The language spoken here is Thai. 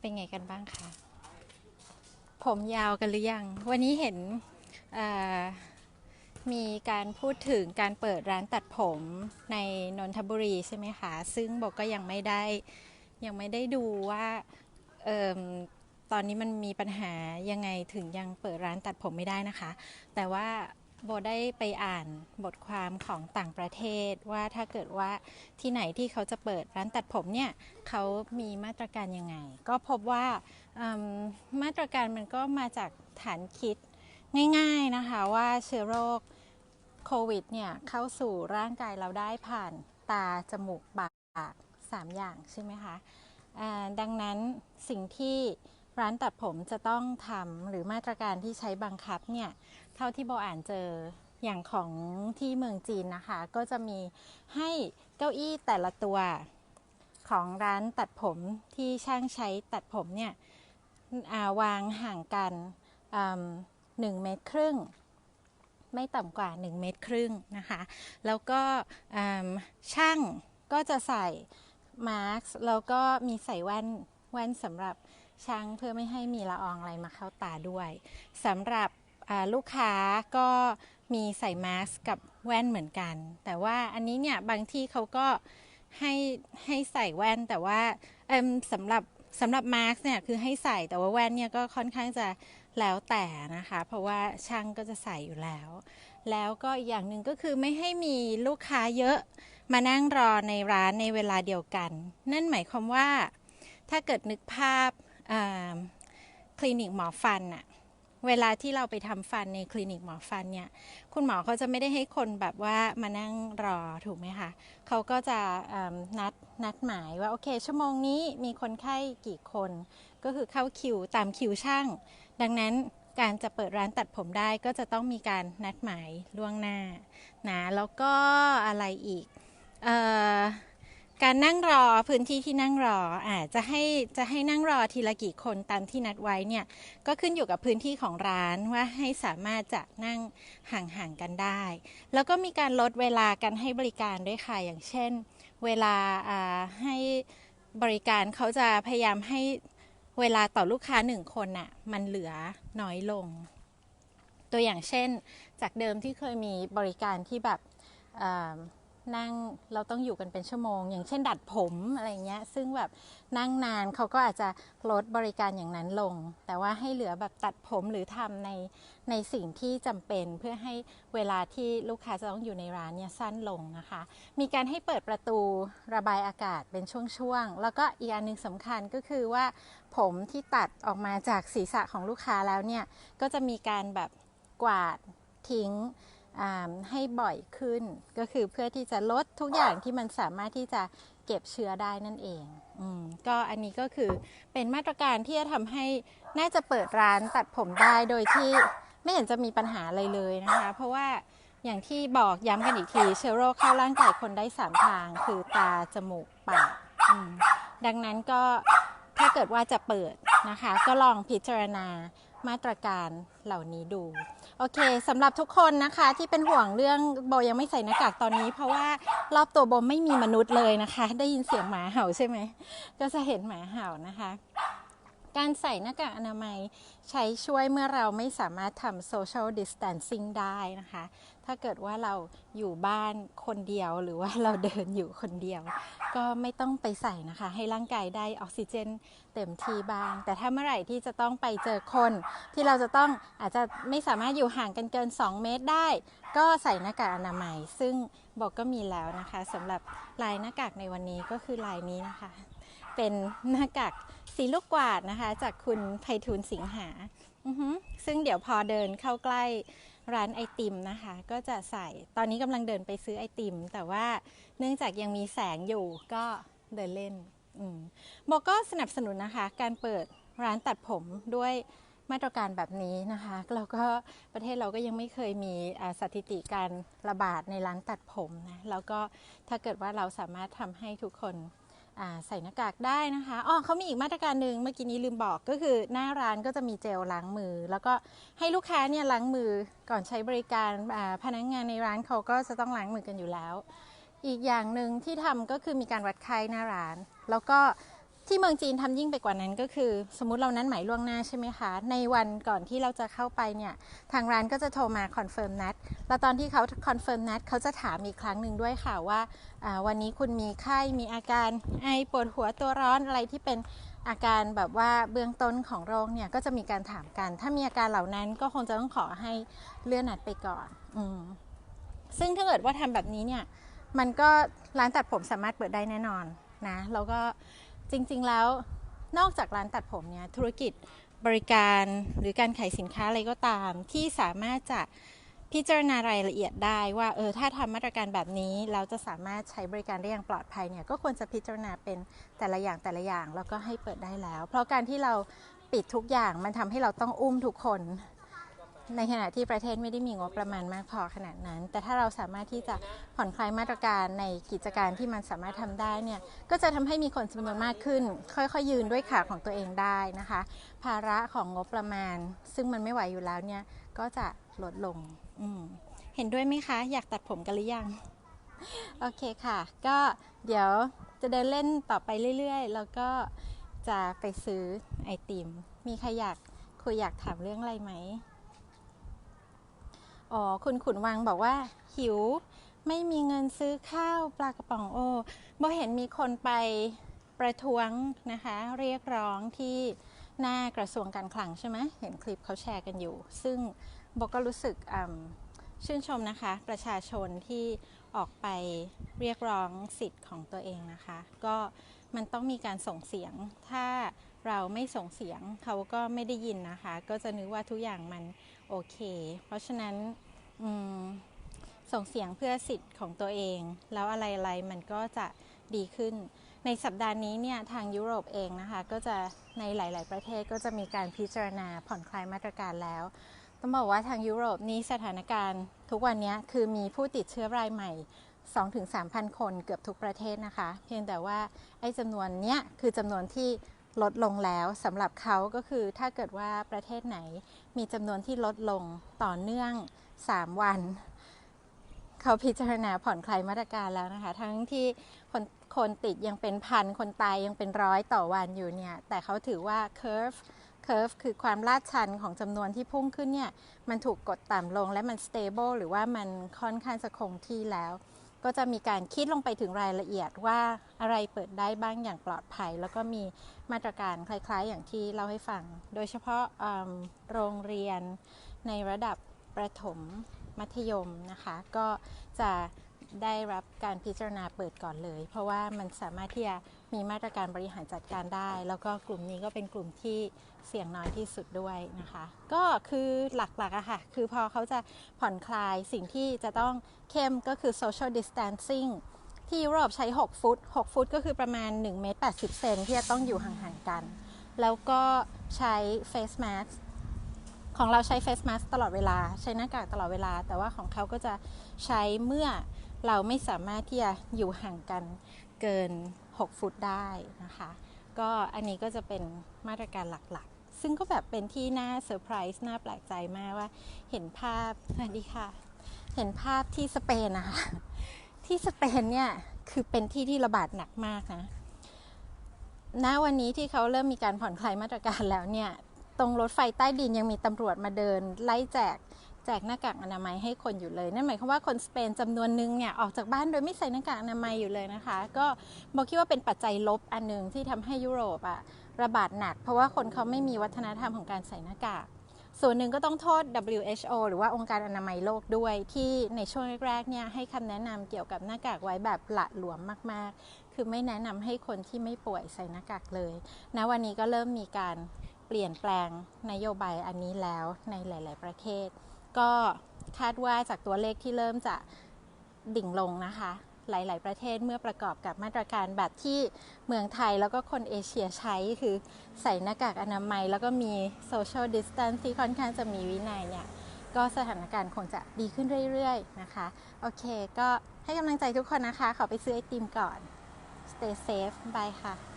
เป็นไงกันบ้างคะ ผมยาวกันหรือยัง วันนี้เห็นมีการพูดถึงการเปิดร้านตัดผมในนนทบุรีใช่ไหมคะ ซึ่งบอกก็ยังไม่ได้ยังไม่ได้ดูว่าเอิ่มตอนนี้มันมีปัญหายังไงถึงยังเปิดร้านตัดผมไม่ได้นะคะ แต่ว่า โบได้ไปอ่านบทความของต่างประเทศว่าถ้าเกิดว่าที่ไหนที่เขาจะเปิดร้านตัดผมเนี่ยเขามีมาตรการยังไง ก็พบว่ามมาตรการมันก็มาจากฐานคิดง่ายๆนะคะว่าเชื้อโรคโควิดเนี่ยเข้าสู่ร่างกายเราได้ผ่านตา จมูก ปากสามอย่างใช่ไหมคะดังนั้นสิ่งที่ร้านตัดผมจะต้องทำหรือมาตรการที่ใช้บังคับเนี่ย เท่าที่โบอ่านเจออย่างของที่เมืองจีนนะคะ ก็จะมีให้เก้าอี้แต่ละตัวของร้านตัดผมที่ช่างใช้ตัดผมเนี่ยาวางห่างกันหนึ่งเมตรครึ่ง ไม่ต่ำกว่า 1 เมตรครึ่งนะคะ แล้วก็ช่างก็จะใส่มาร์กแล้วก็มีใส่แว่นแว่นสำหรับช่างเพื่อไม่ให้มีละอองอะไรมาเข้าตาด้วยสำหรับ ลูกค้าก็มีใส่มาสก์กับแว่นเหมือนกัน แต่ว่าอันนี้เนี่ยบางที่เขาก็ให้ให้ใส่แว่นแต่ว่าสำหรับสำหรับมาสก์เนี่ยคือให้ใส่แต่ว่าแว่นเนี่ยก็ค่อนข้างจะแล้วแต่นะคะ เพราะว่าช่างก็จะใส่อยู่แล้ว แล้วก็อีกอย่างหนึ่งก็คือไม่ให้มีลูกค้าเยอะมานั่งรอในร้านในเวลาเดียวกัน นั่นหมายความว่าถ้าเกิดนึกภาพคลินิกหมอฟันอะ เวลาที่เราไปทำฟันในคลินิกหมอฟันเนี่ย คุณหมอเขาจะไม่ได้ให้คนแบบว่ามานั่งรอถูกไหมคะเขาก็จะนัดนัดหมายว่าโอเค ชั่วโมงนี้มีคนไข้กี่คน ก็คือเข้าคิวตามคิวช่าง ดังนั้นการจะเปิดร้านตัดผมได้ก็จะต้องมีการนัดหมายล่วงหน้านะแล้วก็อะไรอีกเอ่อ การนั่งรอพื้นที่ที่นั่งรออ่าจะให้จะให้นั่งรอทีละกี่คนตามที่นัดไว้เนี่ยก็ขึ้นอยู่กับพื้นที่ของร้านว่าให้สามารถจะนั่งห่างๆกันได้ แล้วก็มีการลดเวลาการให้บริการด้วยค่ะอย่างเช่น เวลาอ่าให้บริการเขาจะพยายามให้เวลาต่อลูกค้าหนึ่งคนน่ะมันเหลือน้อยลง ตัวอย่างเช่น จากเดิมที่เคยมีบริการที่แบบอ่า นั่งเราต้องอยู่กันเป็นชั่วโมง อย่างเช่นดัดผมอะไรเงี้ย ซึ่งแบบนั่งนานเขาก็อาจจะลดบริการอย่างนั้นลง แต่ว่าให้เหลือแบบตัดผมหรือทำในในสิ่งที่จำเป็นเพื่อให้เวลาที่ลูกค้าจะต้องอยู่ในร้านเนี่ยสั้นลงนะคะ มีการให้เปิดประตูระบายอากาศเป็นช่วงๆ แล้วก็อีกอันหนึ่งสำคัญก็คือว่า ผมที่ตัดออกมาจากศีรษะของลูกค้าแล้วเนี่ยก็จะมีการแบบกวาดทิ้ง ให้บ่อยขึ้น ก็คือเพื่อที่จะลดทุกอย่างที่มันสามารถที่จะเก็บเชื้อได้นั่นเองอก็อันนี้ก็คือเป็นมาตรการที่จะทำให้น่าจะเปิดร้านตัดผมได้โดยที่ไม่เห็นจะมีปัญหาอะไรเลยนะคะ เพราะว่าอย่างที่บอกย้ำกันอีกทีเชื้อโรคเข้าร่างกายคนได้สามทาง คือตาจมูกปากดังนั้นก็ถ้าเกิดว่าจะเปิดนะคะ ก็ลองพิจารณา มาตรการเหล่านี้ดู โอเคสำหรับทุกคนนะคะที่เป็นห่วงเรื่องโบยังไม่ใส่หน้ากากตอนนี้ เพราะว่ารอบตัวโบไม่มีมนุษย์เลยนะคะ ได้ยินเสียงหมาเห่าใช่ไหมก็จะเห็นหมาเห่านะคะ การใส่หน้ากากอนามัยใช้ช่วยเมื่อเราไม่สามารถทำ social distancing ได้นะคะ ถ้าเกิดว่าเราอยู่บ้านคนเดียวหรือว่าเราเดินอยู่คนเดียว ก็ไม่ต้องไปใส่นะคะ ให้ร่างกายได้ออกซิเจนเต็มที่บ้าง แต่ถ้าเมื่อไหร่ที่จะต้องไปเจอคนที่เราจะต้องอาจจะไม่สามารถอยู่ห่างกันเกิน 2 เมตรได้ ก็ใส่หน้ากากอนามัย ซึ่งบอกก็มีแล้วนะคะสำหรับลายหน้ากากในวันนี้ก็คือลายนี้นะคะ เป็นหน้ากากสีลูกกวาดนะคะ จากคุณไพฑูรย์สิงหาอือฮึซึ่งเดี๋ยวพอเดินเข้าใกล้ ร้านไอติมนะคะ ก็จะใส่ตอนนี้กำลังเดินไปซื้อไอติม แต่ว่าเนื่องจากยังมีแสงอยู่ก็เดินเล่นอืมบอกก็สนับสนุนนะคะ การเปิดร้านตัดผมด้วยมาตรการแบบนี้นะคะแล้วก็ประเทศเราก็ยังไม่เคยมีสถิติการระบาดในร้านตัดผมนะแล้วก็ถ้าเกิดว่าเราสามารถทำให้ทุกคน ใส่หน้ากากได้นะคะอ๋อเขามีอีกมาตรการหนึ่งเมื่อกี้นี้ลืมบอกก็คือหน้าร้านก็จะมีเจลล้างมือ แล้วก็ให้ลูกค้าเนี่ยล้างมือก่อนใช้บริการพนักงานในร้านเขาก็จะต้องล้างมือกันอยู่แล้ว อีกอย่างหนึ่งที่ทำก็คือมีการวัดไข้หน้าร้าน แล้วก็ ที่เมืองจีนทำยิ่งไปกว่านั้นก็คือ สมมติเรานั้นหมายล่วงหน้าใช่ไหมคะ ในวันก่อนที่เราจะเข้าไปเนี่ย ทางร้านก็จะโทรมาคอนเฟิร์มนัด แล้วตอนที่เขาคอนเฟิร์มนัดเขาจะถามอีกครั้งหนึ่งด้วยค่ะว่าาวันนี้คุณมีไข้ มีอาการไอปวดหัวตัวร้อนอะไรที่เป็นอาการแบบว่าเบื้องต้นของโรคเนี่ยก็จะมีการถามกัน ถ้ามีอาการเหล่านั้นก็คงจะต้องขอให้เลื่อนนัดไปก่อนอืมซึ่งถ้าเกิดว่าทำแบบนี้เนี่ย มันก็ร้านตัดผมสามารถเปิดได้แน่นอนนะ แล้วก็ จริงๆแล้วนอกจากร้านตัดผมเนี่ยธุรกิจบริการหรือการขายสินค้าอะไรก็ตาม ที่สามารถจะพิจารณารายละเอียดได้ว่าเออถ้าทำมาตรการแบบนี้เราจะสามารถใช้บริการได้อย่างปลอดภัยเนี่ยก็ควรจะพิจารณาเป็นแต่ละอย่างแต่ละอย่างแล้วก็ให้เปิดได้แล้ว เพราะการที่เราปิดทุกอย่างมันทำให้เราต้องอุ้มทุกคน ในขณะที่ประเทศไม่ได้มีงบประมาณมากพอขนาดนั้น แต่ถ้าเราสามารถที่จะผ่อนคลายมาตรการในกิจการที่มันสามารถทำได้เนี่ย ก็จะทำให้มีคนจำนวนมากขึ้น ค่อยๆ ยืนด้วยขาของตัวเองได้นะคะ ภาระของงบประมาณ ซึ่งมันไม่ไหวอยู่แล้วเนี่ย ก็จะลดลงอืเห็นด้วยไหมคะ อยากตัดผมกันหรือยัง โอเคค่ะ ก็เดี๋ยวจะเดินเล่นต่อไปเรื่อยๆ แล้วก็จะไปซื้อไอติม มีใครอยากคุยอยากถามเรื่องอะไรไหม อ๋อคุณขุนวังบอกว่า หิว ไม่มีเงินซื้อข้าวปลากระป๋องโอโบเห็นมีคนไปประท้วงนะคะ เรียกร้องที่หน้ากระทรวงการคลังใช่ไหมเห็นคลิปเขาแชร์กันอยู่ ซึ่งโบก็รู้สึกชื่นชมนะคะ ประชาชนที่ ออกไปเรียกร้องสิทธิ์ของตัวเองนะคะ ก็มันต้องมีการส่งเสียง ถ้าเราไม่ส่งเสียงเขาก็ไม่ได้ยินนะคะ ก็จะนึกว่าทุกอย่างมันโอเค เพราะฉะนั้นส่งเสียงเพื่อสิทธิ์ของตัวเอง แล้วอะไรๆมันก็จะดีขึ้น ในสัปดาห์นี้เนี่ยทางยุโรปเองนะคะ ก็จะในหลาย ๆ ประเทศก็จะมีการพิจารณาผ่อนคลายมาตรการแล้ว ต้องบอกว่าทางยุโรปนี้สถานการณ์ทุกวันนี้คือมีผู้ติดเชื้อรายใหม่ 2-3,000 คนเกือบทุกประเทศนะคะ เพียงแต่ว่าไอ้จำนวนเนี้ยคือจำนวนที่ลดลงแล้วสำหรับเขาก็คือถ้าเกิดว่าประเทศไหนมีจำนวนที่ลดลงต่อเนื่อง 3 วัน เขาพิจารณาผ่อนคลายมาตรการแล้วนะคะ ทั้งที่คนคนติดยังเป็นพัน คนตายยังเป็นร้อยต่อวันอยู่เนี่ย แต่เขาถือว่า curve curve คือความลาดชันของจำนวนที่พุ่งขึ้นเนี่ย มันถูกกดต่ำลงและมัน stable หรือว่ามันค่อนข้างจะคงที่แล้ว ก็จะมีการคิดลงไปถึงรายละเอียดว่าอะไรเปิดได้บ้างอย่างปลอดภัย แล้วก็มีมาตรการคล้ายๆ อย่างที่เล่าให้ฟัง โดยเฉพาะโรงเรียนในระดับประถมมัธยมนะคะ ก็จะ ได้รับการพิจารณาเปิดก่อนเลย เพราะว่ามันสามารถที่จะมีมาตรการบริหารจัดการได้ แล้วก็กลุ่มนี้ก็เป็นกลุ่มที่เสี่ยงน้อยที่สุดด้วยนะคะ ก็คือหลักๆอะค่ะ คือพอเขาจะผ่อนคลายสิ่งที่จะต้องเข้มก็คือ social distancing ที่ยุโรปใช้ 6 ฟุต 6 ฟุตก็คือประมาณ1เมตร80 เซนที่จะต้องอยู่ห่างๆกัน แล้วก็ใช้ face mask ของเราใช้ face mask ตลอดเวลา ใช้หน้ากากตลอดเวลา แต่ว่าของเขาก็จะใช้เมื่อ เราไม่สามารถที่จะอยู่ห่างกันเกิน 6 ฟุตได้นะคะ ก็อันนี้ก็จะเป็นมาตรการหลักๆ ซึ่งก็แบบเป็นที่น่าเซอร์ไพรส์น่าแปลกใจมากว่า เห็นภาพสวัสดีค่ะ เห็นภาพที่สเปนนะคะที่สเปนเนี่ยคือเป็นที่ที่ระบาดหนักมากนะณวันนี้ที่เขาเริ่มมีการผ่อนคลายมาตรการแล้วเนี่ย ตรงรถไฟใต้ดินยังมีตำรวจมาเดิน ไล่แจก แจกหน้ากากอนามัยให้คนอยู่เลย นั่นหมายความว่าคนสเปนจำนวนนึงเนี่ยออกจากบ้านโดยไม่ใส่หน้ากากอนามัยอยู่เลยนะคะ ก็บอกคิดว่าเป็นปัจจัยลบอันหนึ่งที่ทำให้ยุโรปอะระบาดหนัก เพราะว่าคนเขาไม่มีวัฒนธรรมของการใส่หน้ากากส่วนหนึ่งก็ต้องโทษ WHO หรือว่าองค์การอนามัยโลกด้วย ที่ในช่วงแรกๆเนี่ยให้คำแนะนำเกี่ยวกับหน้ากากไว้แบบละหลวมมากๆ คือไม่แนะนำให้คนที่ไม่ป่วยใส่หน้ากากเลยณวันนี้ก็เริ่มมีการเปลี่ยนแปลงนโยบายอันนี้แล้วในหลาย ๆ ประเทศ ก็คาดว่าจากตัวเลขที่เริ่มจะดิ่งลงนะคะ หลาย ๆ ประเทศเมื่อประกอบกับมาตรการแบบที่เมืองไทยแล้วก็คนเอเชียใช้คือใส่หน้ากากอนามัย แล้วก็มีโซเชียลดิสแตนซ์ที่ค่อนข้างจะมีวินัยเนี่ยก็สถานการณ์คงจะดีขึ้นเรื่อย ๆ นะคะ โอเค ก็ให้กำลังใจทุกคนนะคะ ขอไปซื้อไอติมก่อน stay safe บายค่ะ